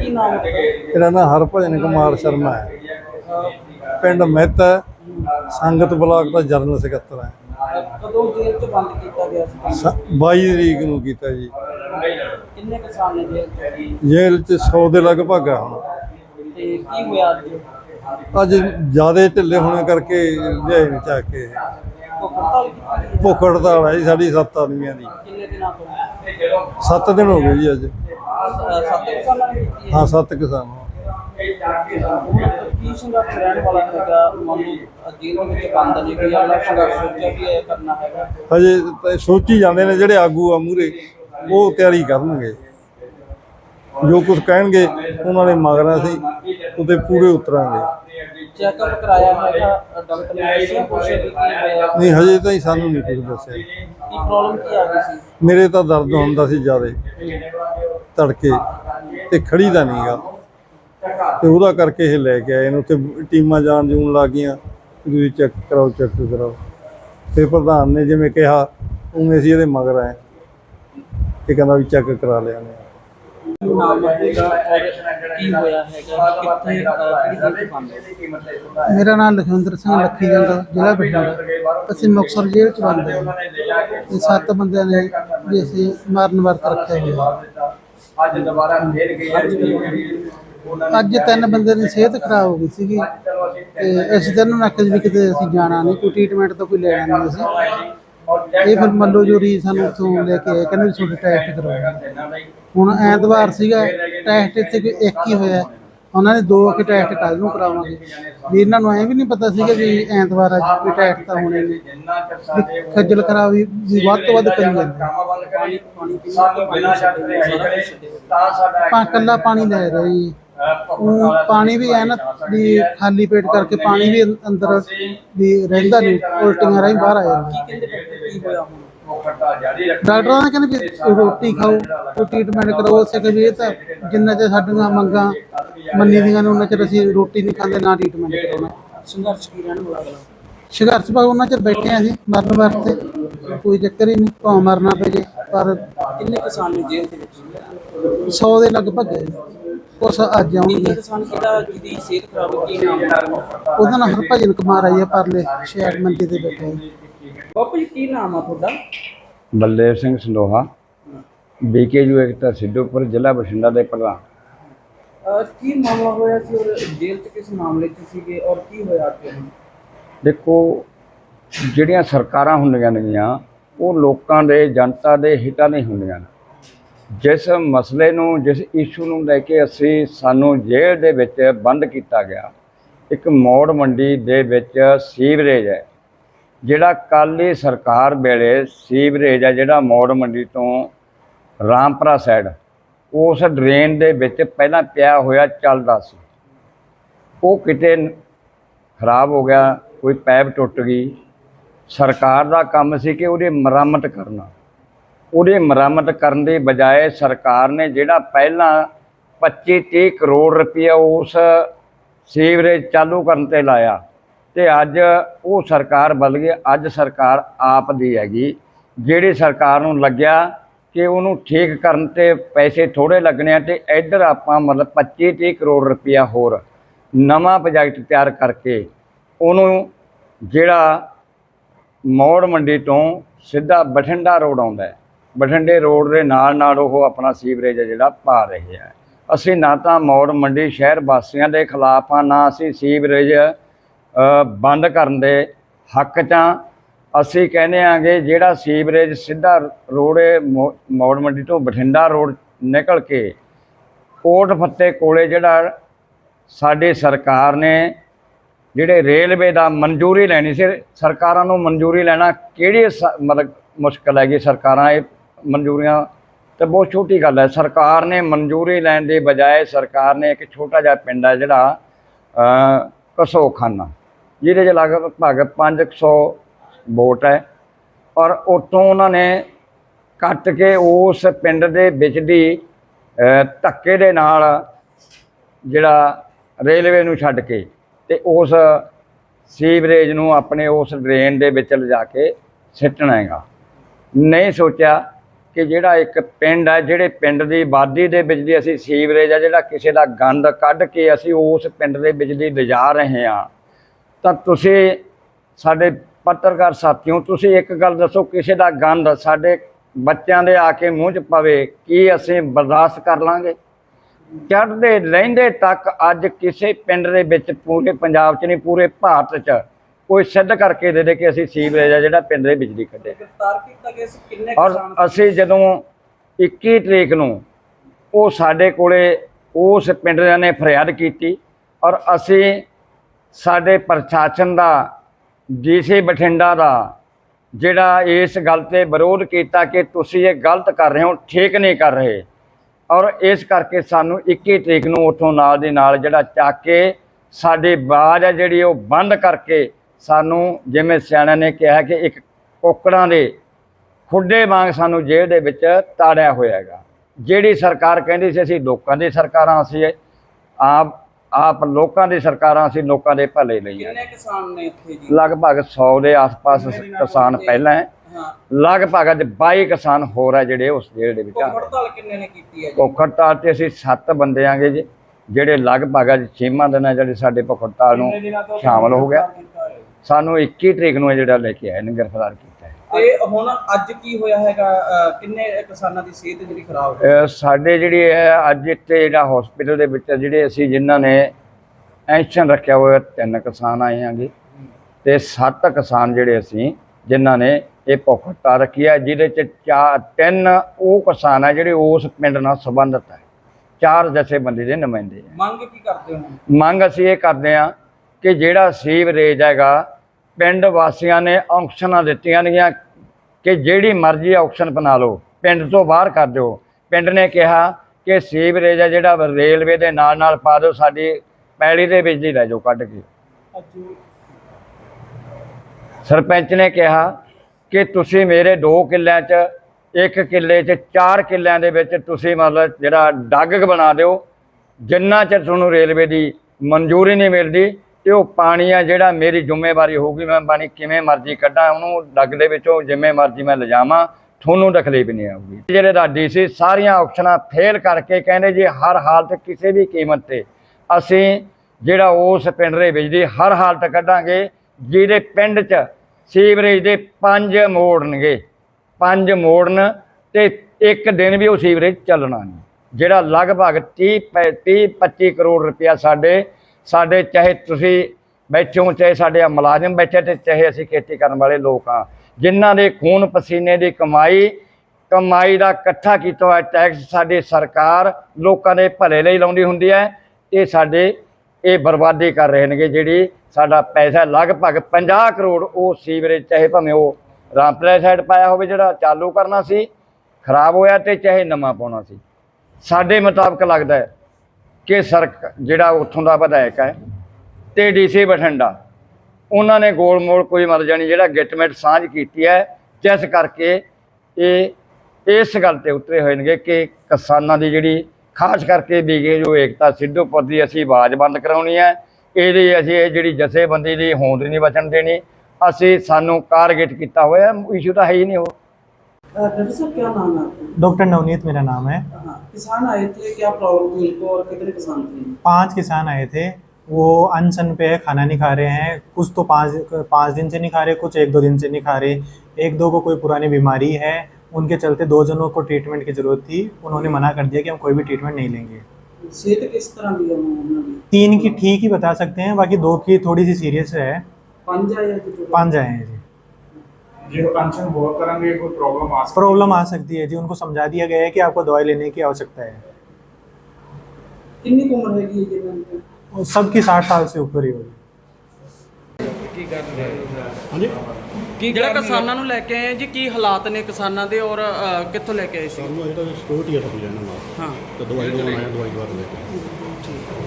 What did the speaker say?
ਕੀ ਨਾਮ ਹੈ ਇਹਦਾ ਨਾਮ ਹਰਭਜਨ ਕੁਮਾਰ ਸ਼ਰਮਾ ਹੈ? ਪਿੰਡ ਮਹਿਤਾ ਸੰਗਤ ਬਲਾਕ ਦਾ ਜਨਰਲ ਸਕੱਤਰ ਹੈ। ਕਦੋਂ ਜੇਲ੍ਹ ਚ ਬੰਦ ਕੀਤਾ ਗਿਆ ਸੀ? ਸ- 22 ਤਰੀਕ ਨੂੰ ਕੀਤਾ ਜੀ। ਕਿੰਨੇ ਕਿਸਾਨ ਨੇ ਜੇਲ੍ਹ ਚ? ਜੇਲ੍ਹ 'ਚ 100 ਦੇ ਲਗਭਗ ਆ ਹੁਣ। ਤੇ ਕੀ ਹੋਇਆ ਅੱਜ? ਅੱਜ ਜ਼ਿਆਦਾ ਢਿੱਲੇ ਹੋਣੇ ਕਰਕੇ ਲਿਆਏ ਨੇ ਚੱਕ ਕੇ। ਭੁੱਖ ਹੜਤਾਲ ਹੈ? ਜੀ ਸਾਡੀ ਸੱਤ ਆਦਮੀਆਂ ਦੀ। ਕਿੰਨੇ ਦਿਨਾਂ ਤੋਂ? 7 ਦਿਨ ਹੋ ਗਏ ਜੀ ਅੱਜ। ਅਹ, ਸੱਤ ਕਿਸਾਨਾਂ ਕੀਤੀ ਹੈ ਹਾਂ ਸੱਤ ਕਿਸਾਨ ਕੀ ਸੰਘਰਸ਼ ਰਹਿਣ ਵਾਲਾ ਹੈਗਾ ਮੰਨ ਲਓ ਜੇਲ੍ਹ ਵਿੱਚ ਬੰਦ ਨੇ ਕਿ ਅਗਲਾ ਸੰਘਰਸ਼ ਸੋਚਿਆ ਵੀ ਇਹ ਕਰਨਾ ਹੈਗਾ ਹਜੇ ਤਾਂ ਸੋਚੀ ਜਾਂਦੇ ਨੇ ਜਿਹੜੇ ਆਗੂ ਆ ਮੂਰੇ ਉਹ ਤਿਆਰੀ ਕਰਨਗੇ। ਜੋ ਕੁਝ ਕਹਿਣਗੇ ਉਹਨਾਂ ਨੇ ਮਗਰਾਂ ਸੀ ਉਹਦੇ ਪੂਰੇ ਉਤਰਾਂਗੇ। ਚੈੱਕਅਪ ਕਰਾਇਆ ਹੈਗਾ ਅਹ, ਡਾਕਟਰ ਨੇ ਦੱਸਿਆ ਕੁਛ ਵੀ ਕੀ ਹੋਇਆ। ਨਹੀਂ ਹਜੇ ਤਾਂ ਹੀ ਸਾਨੂੰ ਨਹੀਂ ਕੁਝ ਦੱਸਿਆ। ਕੀ ਪ੍ਰੋਬਲਮ ਕੀ ਆ ਗਈ ਸੀ? ਮੇਰੇ ਤਾਂ ਦਰਦ ਹੁੰਦਾ ਸੀ ਜਿਆਦੇ। ਤੜਕੇ ਤੇ ਖੜੀ ਦਾ ਨਹੀਂਗਾ ਤੇ ਉਹਦਾ ਕਰਕੇ ਇਹ ਲੈ ਕੇ ਆਏ ਨੇ। ਉੱਥੇ ਟੀਮਾਂ ਜਾਣ ਜੂਣ ਲੱਗ ਗਈਆਂ ਵੀ ਤੁਸੀਂ ਚੈੱਕ ਕਰਾਓ ਚੈੱਕ ਕਰਾਓ। ਤੇ ਪ੍ਰਧਾਨ ਨੇ ਜਿਵੇਂ ਕਿਹਾ ਉਵੇਂ ਅਸੀਂ ਇਹਦੇ ਮਗਰ ਆਏ। ਤੇ ਕਹਿੰਦਾ ਵੀ ਚੈੱਕ ਕਰਾ ਲਿਆ ਨੇ ਨਾਮ ਹੈਗਾ ਕੀ ਹੋਇਆ ਹੈਗਾ? ਕਿੱਥੇ ਕਿਹੜੀ ਜੇਲ੍ਹ ਹੈ ਮੇਰਾ ਨਾਮ ਲਖਵਿੰਦਰ ਸਿੰਘ ਲੱਖੀ ਜੰਗਲ ਜ਼ਿਲ੍ਹਾ ਬਠਿੰਡਾ। ਅਸੀਂ ਮੁਕਤਸਰ ਜੇਲ੍ਹ ਚ ਬੰਦ ਹਾਂ ਤੇ ਸੱਤ ਬੰਦਿਆਂ ਨੇ ਵੀ ਅਸੀਂ ਮਾਰਨ ਵਰਤ ਰੱਖਿਆ ਹੋਇਆ ਅੱਜ ਦੁਬਾਰਾ ਫੇਰ ਗਏ ਅੱਜ ਤਿੰਨ ਬੰਦੇ ਦੀ ਸਿਹਤ ਖਰਾਬ ਹੋ ਗਈ ਸੀਗੀ। ਤੇ ਅਸੀਂ ਤਿੰਨੋਂ ਨੱਕ ਵੀ ਕਿਤੇ ਅਸੀਂ ਜਾਣਾ ਨਹੀਂ, ਕੋਈ ਟ੍ਰੀਟਮੈਂਟ ਤਾਂ ਕੋਈ ਲੈਣਾ ਨਹੀਂ ਅਸੀਂ ਇਹ ਫਿਰ ਮੱਲੋ ਜੋਰੀ ਸਾਨੂੰ ਉੱਥੋਂ ਲੈ ਕੇ ਆਏ ਕਹਿੰਦੇ ਵੀ ਤੁਹਾਡੇ ਟੈਸਟ ਕਰਵਾਉਣਾ ਹੁਣ ਐਤਵਾਰ ਸੀਗਾ ਟੈਸਟ ਇੱਥੇ ਕੋਈ ਇੱਕ ਹੀ ਹੋਇਆ ਉਹਨਾਂ ਨੇ ਦੋ ਕੇ ਟੈਸਟ ਕੱਲ ਨੂੰ ਕਰਾਵਾਂਗੇ। ਵੀ ਇਹਨਾਂ ਨੂੰ ਐ ਵੀ ਨਹੀਂ ਪਤਾ ਸੀਗਾ ਵੀ ਐਤਵਾਰ ਅੱਜ ਕੋਈ ਟੈਸਟ ਤਾਂ ਹੋਣੇ ਨੇ। ਵੀ ਖੱਜਲ ਖਰਾਬ ਵੀ ਵੀ ਵੱਧ ਤੋਂ ਵੱਧ ਕਰੀ ਜਾਂਦੇ ਪਾਣੀ ਪਾਣੀ ਪੀਣਾ ਤੋਂ ਸਾਡਾ ਪਾਣੀ ਲੈ ਰਹੇ ਉਹ ਪਾਣੀ ਵੀ ਐ ਨਾ ਵੀ ਖਾਲੀ ਪੇਟ ਕਰਕੇ ਪਾਣੀ ਵੀ ਅੰਦਰ ਵੀ ਰਹਿੰਦਾ ਨਹੀਂ ਉਲਟੀਆਂ ਰਾਹੀਂ ਬਾਹਰ ਆ ਜਾਂਦਾ ਕੀ ਕਹਿੰਦੇ ਡਾਕਟਰ ਕੀ ਹੋਇਆ ਹੁਣ? ਡਾਕਟਰਾਂ ਨੇ ਕਹਿੰਦੇ ਵੀ ਰੋਟੀ ਖਾਓ ਕੋਈ ਟ੍ਰੀਟਮੈਂਟ ਕਰੋ ਉਸੇ ਕਿ ਵੀ ਇਹ ਤਾਂ ਜਿੰਨਾ ਚਿਰ ਸਾਡੀਆਂ ਮੰਗਾਂ ਮੰਨੀ ਦੀਆਂ ਨੇ ਉਹਨਾਂ ਚਿਰ ਅਸੀਂ ਰੋਟੀ ਨਹੀਂ ਖਾਂਦੇ ਨਾ ਟ੍ਰੀਟਮੈਂਟ ਕਰਾਉਣਾ ਸੰਘਰਸ਼ ਕੀ ਰਹਿਣ ਵਾਲਾ ਸੰਘਰਸ਼ ਭਾਗ ਉਹਨਾਂ ਚਿਰ ਬੈਠੇ ਆ ਅਸੀਂ ਮਰਨ ਵਾਸਤੇ। ਕੋਈ ਚੱਕਰ ਹੀ ਨਹੀਂ ਭਾਵੇਂ ਮਰਨਾ ਪੈ ਜੇ ਪਰ ਕਿੰਨੇ ਕਿਸਾਨ ਨੇ ਜੇਲ੍ਹ ਦੇ ਵਿੱਚ? 100 ਦੇ ਲਗਭਗ ਹੈ ਕੁਛ ਅੱਜ ਆਉਣਗੇ ਕਿਸਾਨ ਕਿਹੜਾ ਜਿਹਦੀ ਸਿਹਤ ਖਰਾਬ ਹੈ, ਕੀ ਨਾਮ ਹੈ? ਉਹਦਾ ਨਾਮ ਹਰਭਜਨ ਕੁਮਾਰ ਆਈ ਹੈ ਪਰਲੇ ਸ਼ਹਿਰ ਮੰਡੀ ਤੇ ਬੈਠੇ। ਬਾਪੂ ਜੀ ਕੀ ਨਾਮ ਆ ਤੁਹਾਡਾ? ਬਲਦੇਵ ਸਿੰਘ ਸੰਦੋਹਾ। ਬੀਕੇਯੂ ਐਕਟਰ ਸਿੱਧੂਪੁਰ ਜ਼ਿਲ੍ਹਾ ਬਠਿੰਡਾ ਦੇ ਪ੍ਰਧਾਨ। ਕੀ ਮਾਮਲਾ ਹੋਇਆ ਸੀ ਔਰ ਜੇਲ੍ਹ 'ਚ ਕਿਸ ਮਾਮਲੇ 'ਚ ਸੀਗੇ ਔਰ ਕੀ ਹੋਇਆ ਅੱਗੇ ਦੇਖੋ ਜਿਹੜੀਆਂ ਸਰਕਾਰਾਂ ਹੁੰਦੀਆਂ ਨੇਗੀਆਂ ਉਹ ਲੋਕਾਂ ਦੇ ਜਨਤਾ ਦੇ ਹਿੱਤਾਂ ਨਹੀਂ ਹੁੰਦੀਆਂ ਨੇ। ਜਿਸ ਮਸਲੇ ਨੂੰ, ਜਿਸ ਇਸ਼ੂ ਨੂੰ ਲੈ ਕੇ ਅਸੀਂ ਸਾਨੂੰ ਜੇਲ੍ਹ ਦੇ ਵਿੱਚ ਬੰਦ ਕੀਤਾ ਗਿਆ, ਇੱਕ ਮੌੜ ਮੰਡੀ ਦੇ ਵਿੱਚ ਸੀਵਰੇਜ ਹੈ, ਜਿਹੜਾ ਕੱਲ੍ਹ ਸਰਕਾਰ ਵੇਲੇ ਸੀਵਰੇਜ ਹੈ, ਜਿਹੜਾ ਮੌੜ ਮੰਡੀ ਤੋਂ ਰਾਮਪੁਰਾ ਸਾਈਡ ਉਸ ਡਰੇਨ ਦੇ ਵਿੱਚ ਪਹਿਲਾਂ ਪਿਆ ਹੋਇਆ ਚੱਲਦਾ ਸੀ। ਉਹ ਕਿਤੇ ਖਰਾਬ ਹੋ ਗਿਆ, ਕੋਈ ਪੈਪ ਟੁੱਟ ਗਈ, ਸਰਕਾਰ ਦਾ ਕੰਮ ਸੀ ਕਿ ਉਹਦੀ ਮੁਰੰਮਤ ਕਰਨਾ। ਉਹਦੀ ਮੁਰੰਮਤ ਕਰਨ ਦੀ ਬਜਾਏ ਸਰਕਾਰ ਨੇ ਜਿਹੜਾ ਪਹਿਲਾਂ 25-30 ਕਰੋੜ ਰੁਪਇਆ ਉਸ ਸੀਵਰੇਜ ਚਾਲੂ ਕਰਨ ਤੇ ਲਾਇਆ ਤੇ ਅੱਜ ਉਹ ਸਰਕਾਰ ਬਦਲ ਗਈ, ਅੱਜ ਸਰਕਾਰ ਆਪ ਦੀ ਹੈਗੀ। ਜਿਹੜੀ ਸਰਕਾਰ ਨੂੰ ਲੱਗਿਆ ਕਿ ਉਹਨੂੰ ਠੀਕ ਕਰਨ ਤੇ ਪੈਸੇ ਥੋੜੇ ਲੱਗਣੇ ਆ ਤੇ ਇੱਧਰ ਆਪਾਂ ਮਤਲਬ 25-30 ਕਰੋੜ ਰੁਪਇਆ ਹੋਰ ਨਵਾਂ ਪ੍ਰੋਜੈਕਟ ਤਿਆਰ ਕਰਕੇ ਉਹਨੂੰ ਜਿਹੜਾ ਮੌੜ ਮੰਡੀ ਤੋਂ ਸਿੱਧਾ ਬਠਿੰਡਾ ਰੋਡ ਆਉਂਦਾ ਹੈ। ਬਠਿੰਡੇ ਰੋਡ ਦੇ ਨਾਲ ਨਾਲ ਉਹ ਆਪਣਾ ਸੀਵਰੇਜ ਜਿਹੜਾ ਪਾ ਰਹੇ ਆ। ਅਸੀਂ ਨਾ ਤਾਂ ਮੌੜ ਮੰਡੀ ਸ਼ਹਿਰ ਵਾਸੀਆਂ ਦੇ ਖਿਲਾਫ ਆ, ਨਾ ਅਸੀਂ ਸੀਵਰੇਜ ਬੰਦ ਕਰਨ ਦੇ ਹੱਕ 'ਚ ਹਾਂ ਅਸੀਂ ਕਹਿੰਦੇ ਆਂਗੇ ਜਿਹੜਾ ਸੀਵਰੇਜ ਸਿੱਧਾ ਰੋਡ ਹੈ ਮੌੜ ਮੰਡੀ ਤੋਂ ਬਠਿੰਡਾ ਰੋਡ ਨਿਕਲ ਕੇ ਕੋਟ ਫੱਤੇ ਕੋਲੇ ਜਿਹੜਾ ਸਾਡੀ ਸਰਕਾਰ ਨੇ ਜਿਹੜੇ ਰੇਲਵੇ ਦਾ ਮਨਜ਼ੂਰੀ ਲੈਣੀ ਸੀ, ਸਰਕਾਰਾਂ ਨੂੰ ਮਨਜ਼ੂਰੀ ਲੈਣਾ ਕਿਹੜੀ ਸ- ਮਤਲਬ ਮੁਸ਼ਕਲ ਹੈਗੀ ਸਰਕਾਰਾਂ, ਇਹ ਮਨਜ਼ੂਰੀਆਂ ਤੇ ਬਹੁਤ ਛੋਟੀ ਗੱਲ ਹੈ। ਸਰਕਾਰ ਨੇ ਮਨਜ਼ੂਰੀ ਲੈਣ ਦੀ ਬਜਾਏ ਸਰਕਾਰ ਨੇ ਇੱਕ ਛੋਟਾ ਜਿਹਾ ਪਿੰਡ ਹੈ ਜਿਹੜਾ ਕਸੋਖਾਨਾ, ਜਿਹਦੇ 'ਚ ਲਗਭਗ 500 ਵੋਟ ਹੈ ਔਰ ਉਤੋਂ ਉਹਨਾਂ ਨੇ ਕੱਟ ਕੇ ਉਸ ਪਿੰਡ ਦੇ ਵਿੱਚ ਦੀ ਧੱਕੇ ਦੇ ਨਾਲ ਜਿਹੜਾ ਰੇਲਵੇ ਨੂੰ ਛੱਡ ਕੇ ਤੇ ਉਸ ਸੀਵਰੇਜ ਨੂੰ ਆਪਣੇ ਉਸ ਡਰੇਨ ਦੇ ਵਿੱਚ ਲਿਜਾ ਕੇ ਸਿੱਟਣਾ ਹੈਗਾ। ਨਹੀਂ ਸੋਚਿਆ ਕਿ ਜਿਹੜਾ ਇੱਕ ਪਿੰਡ ਹੈ, ਜਿਹੜੇ ਪਿੰਡ ਦੀ ਆਬਾਦੀ ਦੇ ਵਿੱਚ ਦੀ ਅਸੀਂ ਸੀਵਰੇਜ ਆ, ਜਿਹੜਾ ਕਿਸੇ ਦਾ ਗੰਦ ਕੱਢ ਕੇ ਅਸੀਂ ਉਸ ਪਿੰਡ ਦੇ ਵਿੱਚ ਦੀ ਲਿਜਾ ਰਹੇ ਹਾਂ। ਤਾਂ ਤੁਸੀਂ ਸਾਡੇ ਪੱਤਰਕਾਰ ਸਾਥੀਓ, ਤੁਸੀਂ ਇੱਕ ਗੱਲ ਦੱਸੋ, ਕਿਸੇ ਦਾ ਗੰਦ ਸਾਡੇ ਬੱਚਿਆਂ ਦੇ ਆ ਕੇ ਮੂੰਹ 'ਚ ਪਵੇ, ਕੀ ਅਸੀਂ ਬਰਦਾਸ਼ਤ ਕਰ ਲਾਂਗੇ? ਚੜ੍ਹਦੇ ਲਹਿੰਦੇ ਤੱਕ ਅੱਜ ਕਿਸੇ ਪਿੰਡ ਦੇ ਵਿੱਚ ਪੂਰੇ ਪੰਜਾਬ 'ਚ ਨਹੀਂ, ਪੂਰੇ ਭਾਰਤ 'ਚ ਕੋਈ ਸਿੱਧ ਕਰਕੇ ਦੇ ਦੇ ਕਿ ਅਸੀਂ ਸੀਵਰੇਜ ਆ ਜਿਹੜਾ ਪਿੰਡ ਦੇ ਬਿਜਲੀ ਕੱਢਿਆ ਗ੍ਰਿਫਤਾਰ ਕੀਤਾ ਗਿਆ ਸੀ ਕਿੰਨੇ ਔਰ ਅਸੀਂ ਜਦੋਂ 21 ਤਰੀਕ ਨੂੰ ਉਹ ਸਾਡੇ ਕੋਲੇ ਉਸ ਪਿੰਡ ਦਿਆਂ ਨੇ ਫਰਿਆਦ ਕੀਤੀ ਔਰ ਅਸੀਂ ਸਾਡੇ ਪ੍ਰਸ਼ਾਸਨ ਦਾ ਡੀਸੀ ਬਠਿੰਡਾ ਦਾ ਜਿਹੜਾ ਇਸ ਗੱਲ ਤੇ ਵਿਰੋਧ ਕੀਤਾ ਕਿ ਤੁਸੀਂ ਇਹ ਗਲਤ ਕਰ ਰਹੇ ਹੋ ਠੀਕ ਨਹੀਂ ਕਰ ਰਹੇ। ਔਰ ਇਸ ਕਰਕੇ ਸਾਨੂੰ 21 ਤਰੀਕ ਨੂੰ ਉਥੋਂ ਨਾਲ ਦੀ ਨਾਲ ਜਿਹੜਾ ਚੱਕ ਕੇ ਸਾਡੀ ਬਾਜ਼ ਆ ਜਿਹੜੀ ਉਹ ਬੰਦ ਕਰਕੇ ਸਾਨੂੰ ਜਿਵੇਂ ਸਿਆਣਿਆਂ ਨੇ ਕਿਹਾ ਕਿ ਇੱਕ ਕੋਕੜਾਂ ਦੇ ਖੁੱਡੇ ਵਾਂਗ ਸਾਨੂੰ ਜੇਲ੍ਹ ਦੇ ਵਿੱਚ ਤਾੜਿਆ ਹੋਇਆ ਹੈਗਾ। ਜਿਹੜੀ ਸਰਕਾਰ ਕਹਿੰਦੀ ਸੀ ਅਸੀਂ ਲੋਕਾਂ ਦੀ ਸਰਕਾਰਾਂ ਅਸੀਂ ਆਪ ਆਪ ਲੋਕਾਂ ਦੀ ਸਰਕਾਰਾਂ ਅਸੀਂ ਲੋਕਾਂ ਦੇ ਭਲੇ ਲਈ ਹੈ। ਕਿੰਨੇ ਕਿਸਾਨ ਨੇ ਇੱਥੇ ਜੀ? ਲਗਭਗ 100 ਦੇ ਆਸ-ਪਾਸ ਕਿਸਾਨ ਪਹਿਲਾਂ ਹੈ। ਲਗਭਗ ਅੱਜ 22 ਕਿਸਾਨ ਹੋਰ ਹੈ ਜਿਹੜੇ ਉਸ ਜੇਲ੍ਹ ਦੇ ਵਿੱਚ ਆ ਹੜਤਾਲ ਕਿੰਨੇ ਨੇ ਕੀਤੀ ਹੈ ਜੀ? ਭੁੱਖ ਹੜਤਾਲ ਤੇ ਅਸੀਂ 7 ਬੰਦੇ ਆਂਗੇ ਜੀ ਜਿਹੜੇ ਲਗਭਗ ਅੱਜ 6ਵਾਂ ਦਿਨ ਜਿਹੜੇ ਸਾਡੇ ਭੁੱਖ ਹੜਤਾਲ ਨੂੰ ਸ਼ਾਮਲ ਹੋ ਗਿਆ। ਸਾਨੂੰ 21 ਤਰੀਕ ਨੂੰ ਇਹ ਜਿਹੜਾ ਲੈ ਕੇ ਆਏ ਨੇ ਗ੍ਰਿਫਤਾਰ ਕੀਤਾ ਹੈ। ਤੇ ਹੁਣ ਅੱਜ ਕੀ ਹੋਇਆ ਹੈਗਾ? ਅਹ, ਕਿੰਨੇ ਕਿਸਾਨਾਂ ਦੀ ਸਿਹਤ ਜਿਹੜੀ ਖਰਾਬ ਅਹ ਸਾਡੇ ਜਿਹੜੀ ਹੈ ਅੱਜ ਇੱਥੇ ਜਿਹੜਾ ਹਸਪੀਟਲ ਦੇ ਵਿੱਚ ਜਿਹੜੇ ਅਸੀਂ ਜਿਨ੍ਹਾਂ ਨੇ ਐਕਸ਼ਨ ਰੱਖਿਆ ਹੋਇਆ ਤਿੰਨ ਕਿਸਾਨ ਆਏ ਆਂਗੇ ਤੇ ਸੱਤ ਕਿਸਾਨ ਜਿਹੜੇ ਅਸੀਂ ਜਿਨ੍ਹਾਂ ਨੇ ਇਹ ਹੜਤਾਲ ਰੱਖੀ ਹੈ ਜਿਹਦੇ ਚ ਚਾਰ ਤਿੰਨ ਉਹ ਕਿਸਾਨ ਆ ਜਿਹੜੇ ਉਸ ਪਿੰਡ ਨਾਲ ਸੰਬੰਧਿਤ ਹੈ। ਚਾਰ ਜਥੇਬੰਦੀ ਦੇ ਨੁਮਾਇੰਦੇ ਹੈ। ਮੰਗ ਕੀ ਕਰਦੇ ਹੋ ਮੰਗ ਅਸੀਂ ਇਹ ਕਰਦੇ ਹਾਂ ਕਿ ਜਿਹੜਾ ਸੀਵਰੇਜ ਹੈਗਾ, ਪਿੰਡ ਵਾਸੀਆਂ ਨੇ ਔਕਸ਼ਨਾਂ ਦਿੱਤੀਆਂ ਨੇਗੀਆਂ, ਕਿ ਜਿਹੜੀ ਮਰਜ਼ੀ ਔਕਸ਼ਨ ਬਣਾ ਲਓ, ਪਿੰਡ ਤੋਂ ਬਾਹਰ ਕਰ ਦਿਓ। ਪਿੰਡ ਨੇ ਕਿਹਾ ਕਿ ਸੀਵਰੇਜ ਹੈ ਜਿਹੜਾ ਰੇਲਵੇ ਦੇ ਨਾਲ ਨਾਲ ਪਾ ਦਿਓ, ਸਾਡੀ ਪੈਲੀ ਦੇ ਵਿੱਚ ਹੀ ਲੈ ਜਾਓ ਕੱਢ ਕੇ। ਸਰਪੰਚ ਨੇ ਕਿਹਾ ਕਿ ਤੁਸੀਂ ਮੇਰੇ 2 ਕਿੱਲਿਆਂ 'ਚ, ਇੱਕ ਕਿੱਲੇ 'ਚ, ਚਾਰ ਕਿੱਲਿਆਂ ਦੇ ਵਿੱਚ ਤੁਸੀਂ ਮਤਲਬ ਜਿਹੜਾ ਡੱਗ ਬਣਾ ਦਿਓ। ਜਿੰਨਾ ਚਿਰ ਤੁਹਾਨੂੰ ਰੇਲਵੇ ਦੀ ਮਨਜ਼ੂਰੀ ਨਹੀਂ ਮਿਲਦੀ ਤੇ ਉਹ ਪਾਣੀ ਆ ਜਿਹੜਾ ਮੇਰੀ ਜ਼ਿੰਮੇਵਾਰੀ ਹੋਊਗੀ, ਮੈਂ ਪਾਣੀ ਕਿਵੇਂ ਮਰਜ਼ੀ ਕੱਢਾਂ, ਉਹਨੂੰ ਡੱਗ ਦੇ ਵਿੱਚੋਂ ਜਿਵੇਂ ਮਰਜ਼ੀ ਮੈਂ ਲਿਜਾਵਾਂ, ਤੁਹਾਨੂੰ ਤਕਲੀਫ ਨਹੀਂ ਆਊਗੀ। ਜਿਹੜੇ ਦਾ ਡੀਸੀ ਸਾਰੀਆਂ ਆਪਸ਼ਨਾਂ ਫੇਲ ਕਰਕੇ ਕਹਿੰਦੇ ਜੀ ਹਰ ਹਾਲਤ ਕਿਸੇ ਵੀ ਕੀਮਤ ਤੇ, ਅਸੀਂ ਜਿਹੜਾ ਉਸ ਪਿੰਡ ਦੇ ਵਿੱਚ ਦੀ ਹਰ ਹਾਲਤ ਕੱਢਾਂਗੇ, ਜਿਹਦੇ ਪਿੰਡ 'ਚ ਸੀਵਰੇਜ ਦੇ ਪੰਜ ਮੋੜਨਗੇ ਪੰਜ ਮੋੜਨ ਤੇ ਇੱਕ ਦਿਨ ਵੀ ਉਹ ਸੀਵਰੇਜ ਚੱਲਣਾ ਨਹੀਂ। ਜਿਹੜਾ ਲਗਭਗ 30 ਪੈ- 30 25 ਕਰੋੜ ਰੁਪਇਆ ਸਾਡੇ ਸਾਡੇ ਚਾਹੇ ਤੁਸੀਂ ਬੈਠੋ ਚਾਹੇ ਸਾਡੇ ਮੁਲਾਜ਼ਮ ਬੈਠੇ ਤੇ ਚਾਹੇ ਅਸੀਂ ਖੇਤੀ ਕਰਨ ਵਾਲੇ ਲੋਕ ਆ, ਜਿਨ੍ਹਾਂ ਦੇ ਖੂਨ ਪਸੀਨੇ ਦੀ ਕਮਾਈ ਕਮਾਈ ਦਾ ਇਕੱਠਾ ਕੀਤਾ ਹੋਇਆ ਟੈਕਸ ਸਾਡੀ ਸਰਕਾਰ ਲੋਕਾਂ ਦੇ ਭਲੇ ਲਈ ਲਾਉਂਦੀ ਹੁੰਦੀ ਹੈ, ਇਹ ਸਾਡੇ, ਇਹ ਬਰਬਾਦੀ ਕਰ ਰਹੇ ਨੇਗੇ ਜਿਹੜੀ ਸਾਡਾ ਪੈਸਾ ਲਗਭਗ 50 ਕਰੋੜ ਉਹ ਸੀਵਰੇਜ, ਚਾਹੇ ਭਾਵੇਂ ਉਹ ਰਾਮਪੁਰਾ ਸਾਈਡ ਪਾਇਆ ਹੋਵੇ ਜਿਹੜਾ ਚਾਲੂ ਕਰਨਾ ਸੀ, ਖਰਾਬ ਹੋਇਆ ਤੇ ਚਾਹੇ ਨਵਾਂ ਪਾਉਣਾ ਸੀ। ਸਾਡੇ ਮੁਤਾਬਕ ਲੱਗਦਾ ਹੈ ਕਿ ਸਰਕ, ਜਿਹੜਾ ਉੱਥੋਂ ਦਾ ਵਿਧਾਇਕ ਹੈ, ਤੇ ਡੀਸੀ ਬਠਿੰਡਾ। ਉਹਨਾਂ ਨੇ ਗੋਲ ਮੋਲ ਕੋਈ ਮਰ ਜਾਣੀ, ਜਿਹੜਾ ਗਿਟਮੈਟ ਸਾਂਝ ਕੀਤੀ ਹੈ, ਜਿਸ ਕਰਕੇ ਇਹ, ਇਸ ਗੱਲ ਤੇ ਉਤਰੇ ਹੋਏ ਨੇਗੇ ਕਿ ਕਿਸਾਨਾਂ ਦੀ ਜਿਹੜੀ, ਖਾਸ ਕਰਕੇ ਬੀਗੇ ਜੋ ਏਕਤਾ ਸਿੱਧੂਪੁਰ ਦੀ ਅਸੀਂ ਆਵਾਜ਼ ਬੰਦ ਕਰਾਉਣੀ ਹੈ, ਇਹਦੀ ਅਸੀਂ ਇਹ ਜਿਹੜੀ ਜਥੇਬੰਦੀ ਦੀ ਹੋਂਦ ਨਹੀਂ ਬਚਣ ਦੇਣੀ। ਅਸੀਂ ਸਾਨੂੰ ਟਾਰਗੇਟ ਕੀਤਾ ਹੋਇਆ ਇਸ਼ੂ ਤਾਂ ਹੈ ਹੀ ਨਹੀਂ ਉਹ। डॉक्टर साहब क्या नाम है आपका? डॉक्टर नवनीत मेरा नाम है। हाँ किसान आए थे क्या प्रॉब्लम थी इनको और कितने किसान थे? पाँच किसान आए थे वो अनशन पे है खाना नहीं खा रहे हैं कुछ तो पाँच पाँच दिन से नहीं खा रहे कुछ एक दो दिन से नहीं खा रहे। एक दो को कोई पुरानी बीमारी है उनके चलते दो जनों को ट्रीटमेंट की ज़रूरत थी उन्होंने मना कर दिया कि हम कोई भी ट्रीटमेंट नहीं लेंगे। सेहत किस तरह की है तीन की ठीक ही बता सकते हैं बाकी दो की थोड़ी सी सीरियस है। पाँच आए हैं जी। ਜੇ ਕੰਸ਼ਨ ਹੋਰ ਕਰਾਂਗੇ ਕੋਈ ਪ੍ਰੋਬਲਮ ਆ ਸਕਦੀ प्रॉब्लम आ सकती है जी उनको समझा दिया गया है कि आपको दवाई लेने की आवश्यकता है कितनी की उम्र हैगी है जिन्होंने और सबकी साठ साल से ऊपर ही होगी ਕੀ ਜਿਹੜਾ ਕਿਸਾਨਾਂ ਨੂੰ ਲੈ ਕੇ ਆਏ ਜੀ ਕੀ ਹਾਲਾਤ ਨੇ ਕਿਸਾਨਾਂ ਦੇ ਔਰ ਅ, ਕਿੱਥੋਂ ਲੈ ਕੇ ਆਏ ਸੀ ਸਾਨੂੰ ਜਿਹੜਾ ਸਿਕਿਉਰਿਟੀ ਆ ਥੋੜੀ ਇਹਨਾਂ ਨਾਲ ਹਾਂ ਤੇ ਦਵਾਈ ਦਵਾਉਣਾ ਹੈ ਦਵਾਈ ਦਵਾ ਲੈ ਕੇ